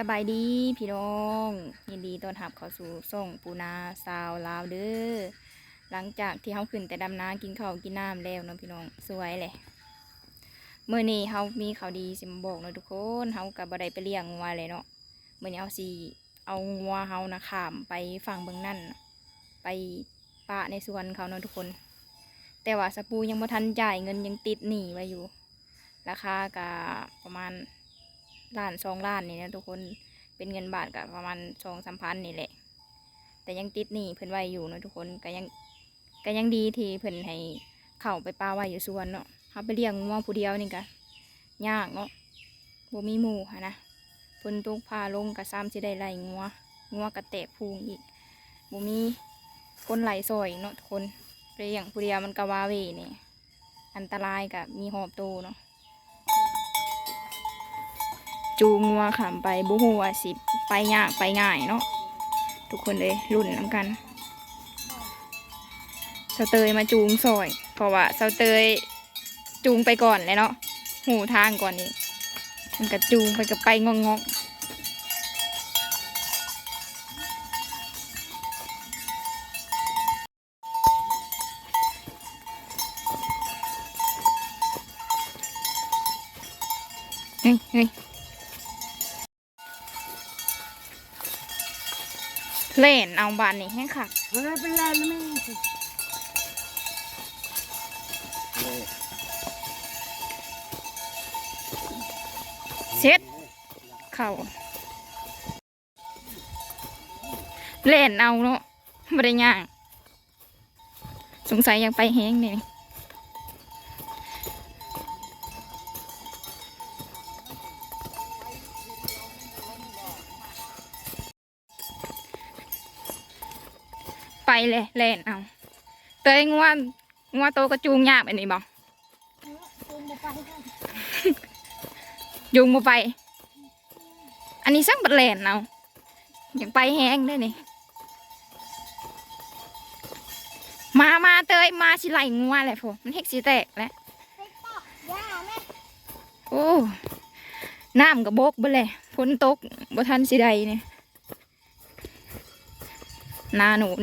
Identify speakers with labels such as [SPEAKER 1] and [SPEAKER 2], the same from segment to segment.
[SPEAKER 1] สบายดีพี่น้อง ยินดีต้อนรับเข้าสู่ส่งปูนาซาวลาวเด้อหลังจากที่เฮาขึ้นแต่ดำน้ากินข้าวกินน้ำแล้วเนาะพี่น้องสวยเลยเมื้อนี้เฮามีข่าวดีสิมาบอกเนาะทุกคนเฮาก็บ่ไดไปเลี้ยงงัวเลยเนาะเมื้อนี้เฮาสิเอางัวเฮานะขามไปฝั่งเบิ่งนั่นไปปะในสวนเขาเนาะทุกคน แต่ว่าสปูยังบ่ทันจ่ายเงินยังติดหนี้ไว้อยู่ ราคาก็ประมาณ ล้านสองล้านนี่นะทุกคนเป็นเงินบาทกับประมาณสองสามพันนี่แหละ แต่ยังติดหนี้เพิ่นไว้อยู่นะทุกคนก็ยังก็ยังดีที่เพิ่นให้เข้าไปป้าไว้อยู่ส่วนเนาะเขาไปเลี้ยงงัวผู้เดียวนี่ก็ยากเนาะบ่มีหมู่หั้นะฝนตกพาลงก็ซ้ำสิได้ไล่งัวงัวก็แตกพุงอีกบ่มีคนไหลซอยเนาะทุกคนไปเลี้ยงผู้เดียวมันก็วาเวนี่อันตรายกับมีหอบโตเนาะ จูงงัวขามไปบุหัวสิไปยากไปง่ายเนาะทุกคนเลยรุ่นน้ำกันเสาเตยมาจูงซอย เพราะว่าเสาเตยจูงไปก่อนเลยเนาะหูทางก่อนนี่มันก็จูงไปกับไปงองงอกเฮ้ยเฮ้ยเล่นเอาบานนี่ให้ค่ะ
[SPEAKER 2] เฮ้ยเป็นไรแล้วไม่สิ
[SPEAKER 1] เช็ดเข่าเล่นเอาเนาะไม่ได้ย่าง สงสัยอยากไปแห้งเนี่ ไปเลยเล่นเอาเตยงัวงัวโตกระจูงยากแบบนี้บอก
[SPEAKER 2] จูงมาไปกัน
[SPEAKER 1] ยุงมาไป อันนี้สั่งบัดแลนเอาอยากไปแห้งได้นี่มามาเตยมาสิไหลงัวแหละพวมันเฮกสิแตกแล้ว
[SPEAKER 2] ไปปอกย่าแม่
[SPEAKER 1] โอ้น้ำกับบกไปเลยฝนตกบ่ทันสิใดเนี่ยหนาหนุน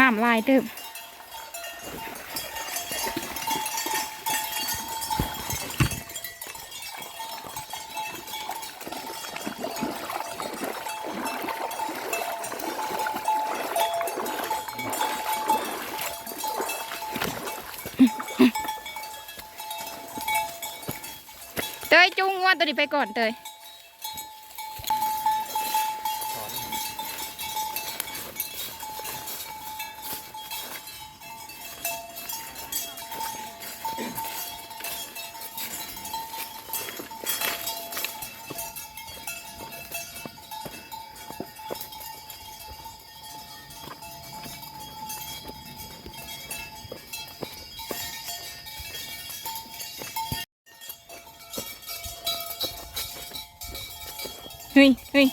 [SPEAKER 3] น้ำ
[SPEAKER 1] ลายเติมเตยจุงว่าตัวนี้ไปก่อนเตย เฮ้ยเฮ้ย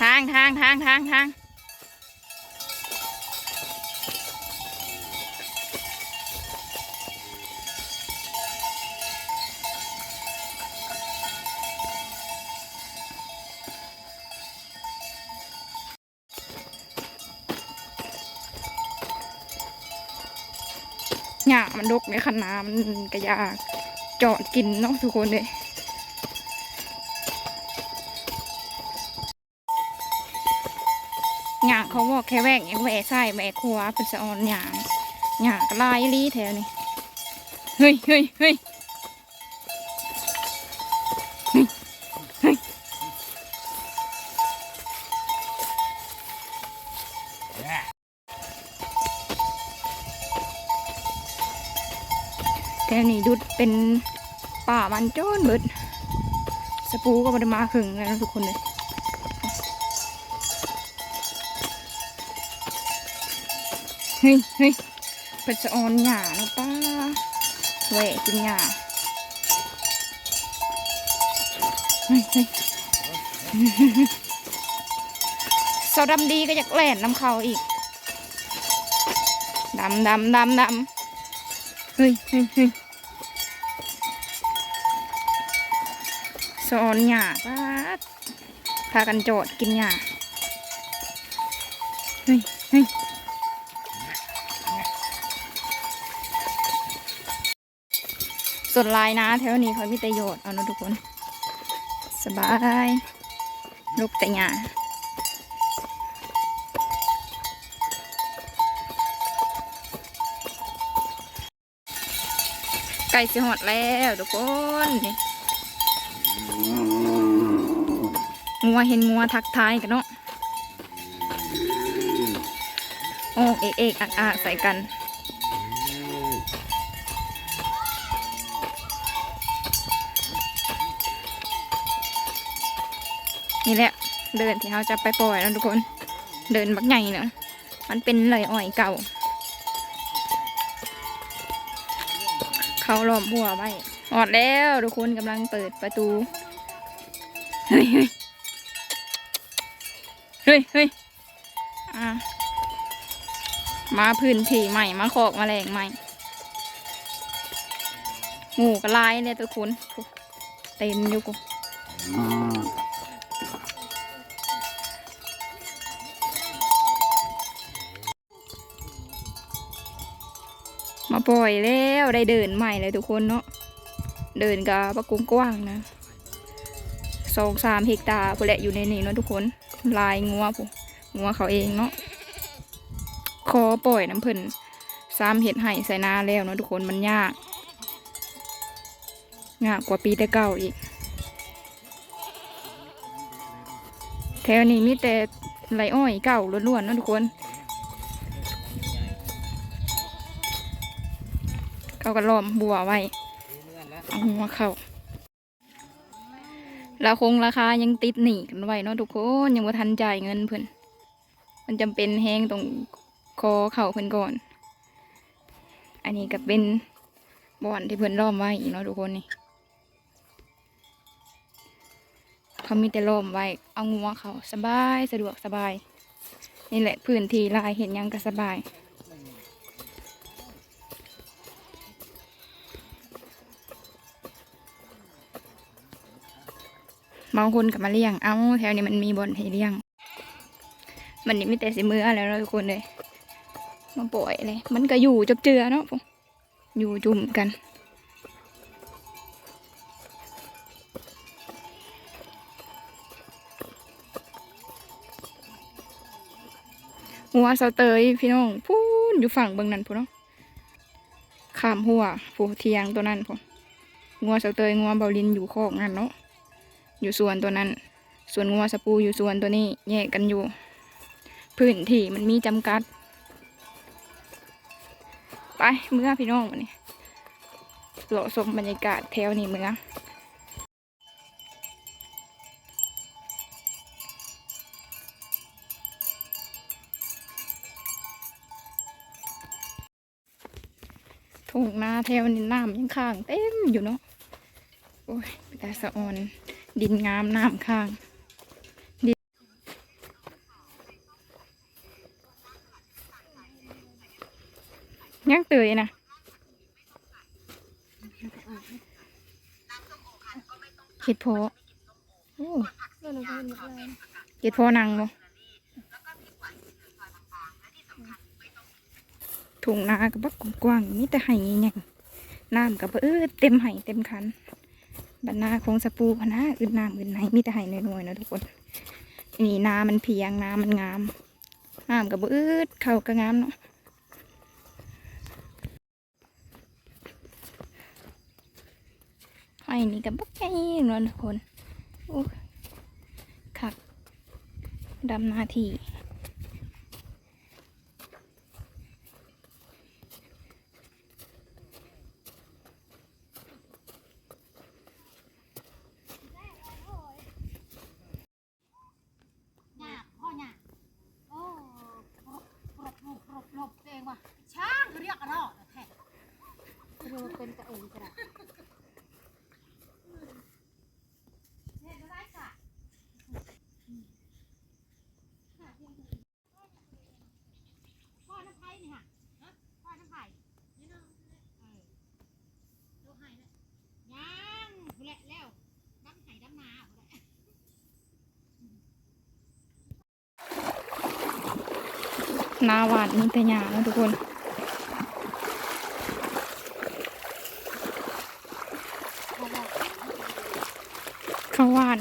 [SPEAKER 1] ทางทางทางทางทางหยามันดกในขนามันกระยากเจาะกินเนาะทุกคนเลย เขาบอกแค่แหวกยังแหวกไส้แหวกครัวเป็นสะออนหยางหยางลายลีแถวนี้เฮ้ยเฮ้ยเฮ้ยเฮ้ยเฮ้ยแถวนี้ดุดเป็นป่ามันโจ้นเบิดสปูก็มาได้มาขึงแล้วนะทุกคนเลย เเเฮ้ยเฮ้ยเปิดสะออนหยาเนาะป้าแหวกินหยาเฮ้ยเฮ้ยเสาดำดีก็อยากแหล่นน้ำเขาอีกดำดำดำดำเฮ้ยเฮ้ยเฮ้ยสอนหยาป้าพากันโจดกินหยาเฮ้ยเฮ้ย ส่วนลายนะแถวนี้เขามีประโยชน์เอานะทุกคน สบายลูกแต่หยาไก่สิหอดแล้วทุกคนงัวเห็นงัวทักทายกันเนาะโอ้เอกเอกอักอักใส่กัน นี่แหละ เดินที่เขาจะไปปล่อยแล้วทุกคน เดินบักใหญ่เนาะมันเป็นเลยอ่อยเก่า เขาล้อมหัวไว้ออดแล้วทุกคนกำลังเปิดประตู เฮ้ยเฮ้ยเฮ้ยเฮ้ยอะมาพื้นที่ใหม่ มาขอกมาแรงใหม่หมูกระไลเนี่ยทุกคนเต็มอยู่กู ปล่อยแล้วได้เดินใหม่เลยทุกคนเนาะเดินกับปะกุ้งกว้างนะสองสามเฮกตาร์พอแหละอยู่ในนี้เนาะทุกคนลายงัวผมงัวเขาเองเนาะคอปล่อยน้ำเพิ่นสามเห็ดไห่ใส่นาแล้วเนาะทุกคนมันยากยากกว่าปีแต่เก่าอีกแถวนี้มีแต่ไรอ้อยเก่าล้วนๆเนาะทุกคน เขาก็ล้อมบัวไว้เอาหัวเข้าราคงราคายังติดหนีกันไว้เนาะทุกคนยังว่าทันจ่ายเงินเพิ่นมันจำเป็นแห้งตรงคอเข่าเพิ่นก่อน อันนี้ก็เป็นบ่อนที่เพิ่นล้อมไว้อีกเนาะทุกคนนี่เขามีแต่ล้อมไว้เอางัวเขาสบายสะดวกสบาย นี่แหละพื้นที่ลายเห็นยังก็สบาย บางคนก็มาเลี้ยง เอ้าแถวนี้มันมีบอนให้เลี้ยง มันนี่ไม่แต่สิมืออะไรแล้วทุกคนเลย มาปล่อยเลย มันก็อยู่จบเจือเนาะอยู่จุ่มกันหัวเสาเตยพี่น้องพูนอยู่ฝั่งเบื้องนั้นพูนเนาะข้ามหัวผูเทียงตัวนั้นพูนงัวเสาเตยงัวเบาลินอยู่คอกนั่นเนาะ อยู่ส่วนตัวนั้น ส่วนงัวสปูอยู่ส่วนตัวนี้แยกกันอยู่ พื้นที่มันมีจำกัด ไปเมื่อพี่น้องวันนี้เลาชมบรรยากาศแถวนี้เมื่อทุ่งนาแถวนี้น้ำยังข้างเต็มอยู่เนาะ โอ้ยแต่สะออน ดินงามน้ำข้างยังเตยนะเห็ดเพโอ้
[SPEAKER 2] เพื่อนเห็
[SPEAKER 1] ดเพนังบ่ถุงนากับบักกว้างๆมีแต่ไห่ใหญ่ๆน้ำกับเออเต็มไห่เต็มคัน บรรณาของสปูพนะอื่นน้ำอื่นไหนมีแต่ไห้น้อยๆนะทุกคนนี่นามันเพียงนามันงามงามกับอืดเข้าก็งามเนาะไห้นี่กับบักไงนาะทุกคนโอ้ขักดำนาที
[SPEAKER 2] หยาบพ่อหยาบโอ้ครบครบครบครบเองว่ะ เป็นตะอุ่นกระดาษ พ่อน้ำไผ่นี่ค่ะพ่อน้ำไผ่นี่เนาะเออ ตัวไห้นะยังผู้แหละแล้วดำไห้ดำนาผู้แหละ
[SPEAKER 1] นาหวานมีแต่หยาเนาะทุกคน
[SPEAKER 2] เขาบอก
[SPEAKER 1] ข้าวหวาน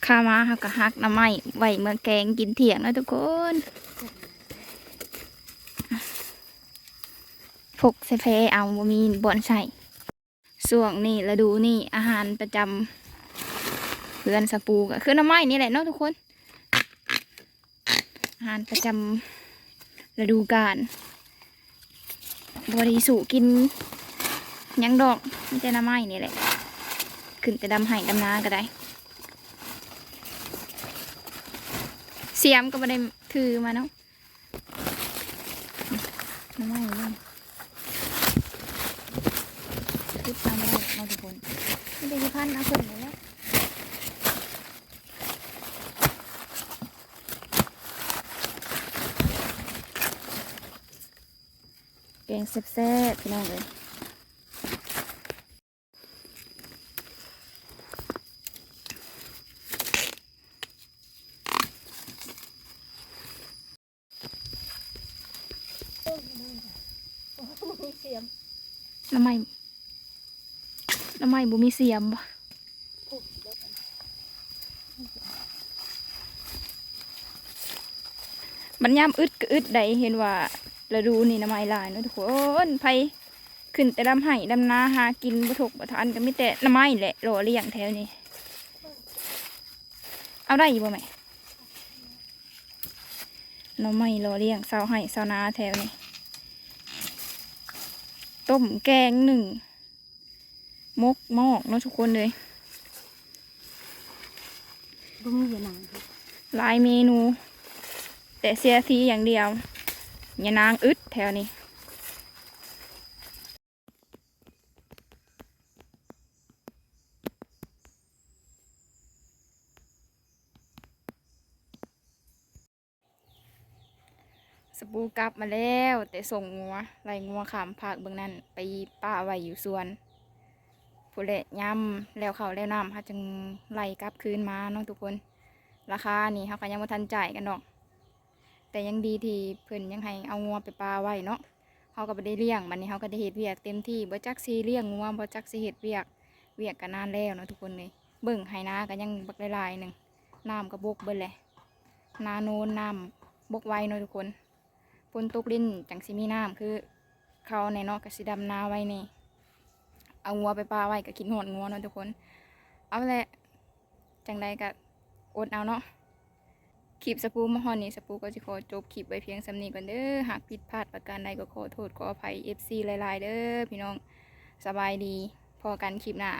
[SPEAKER 1] ข้ามาหักกะฮักน้ำไม้ไหวเมื่อแกงกินเถียงเนะทุกคนพกใส่เพเอาบ่มีบ่อนใส่ส่วงนี่ฤดูนี่อาหารประจำเพื่อนสปูก็คือน้ำไม้นี่แหละเนาะทุกคน อาหารประจำฤดูกาลบริสุกินยังดอกไม่ใช่น้ำไม้นี่แหละขึ้นแต่ดำไห้ดำนาก็ได้ เสียมก็ไม่ได้ถือมาเนาะน้ำไม้เลยคิดตามไม่ได้หรอกเราทุกคนไม่ได้ที่พันเอาคนเลยแล้วแกงแซ่บๆพี่น้องเลย
[SPEAKER 2] มีเสียม
[SPEAKER 1] น้ำไม้น้ำไม้บุมีเสียมบ่บรรยามอึดก็อึดใดเห็นว่าฤดูนี่น้ำไม้ลายเนาะทุกคนไผขึ้นแต่ดำไห้ดำนาหากินบ่ถกบ่ทานก็ไมีแต่น้ำไม้แหละรอเลี้ยงแถวนี้ เอาได้อยู่บ่แม่หน้ำไม้รอเลี้ยงเสาไห้เสานาแถวนี้ ต้มแกงหนึ่งมกหมอกเนาะทุกคนเลย
[SPEAKER 2] ก็มีอยู่หนังค่ะ
[SPEAKER 1] หลายเมนู แต่เสียทีอย่างเดียวอย่านางอึดแถวนี้ สปูกลับมาแล้ว แต่ส่งงัวไล่งัวขามภาคเบื้องนั้นไปป้าไว้อยู่สวนผู้เละย่ำแล้วเขาแล้วน้ำเขาจึงไหลกลับคืนมาเนาะทุกคน ราคานี่เขาก็ยังไม่ทันจ่ายกันดอก แต่ยังดีที่เพิ่อนยังให้เอางัวไปปลาไว้เนาะเขาก็ไปได้เลี้ยงบัดนี้เขาก็ได้เฮ็ดเวียกเต็มที่บ่จักซีเลี้ยงงัวบ่จักซีเฮ็ดเวียกเวียกกันนานแล้วเนาะทุกคนเลยเบิ่งไหนาก็ยังบักลายๆหนึ่งน้ำก็บกเบิ่แหละนาโนนน้ำบกไวเนาะทุกคน ฝนตกลิ้นจังสิมีน้ำคือเขาในเนาะก็สิดำนาไว้นี่เอางัวไปปลาไว้ก็กินหอดงัวเนาะทุกคน เอาแหละจังใดก็อดเอาเนาะคลิปสปูมาฮอนนี่สปูก็จะขอจบคลิปไว้เพียงสำนีก่อนเด้อหากผิดพลาดประการใดก็ขอโทษขออภัย FC หลายๆเด้อพี่น้องสบายดีพอกันคลิปหน้า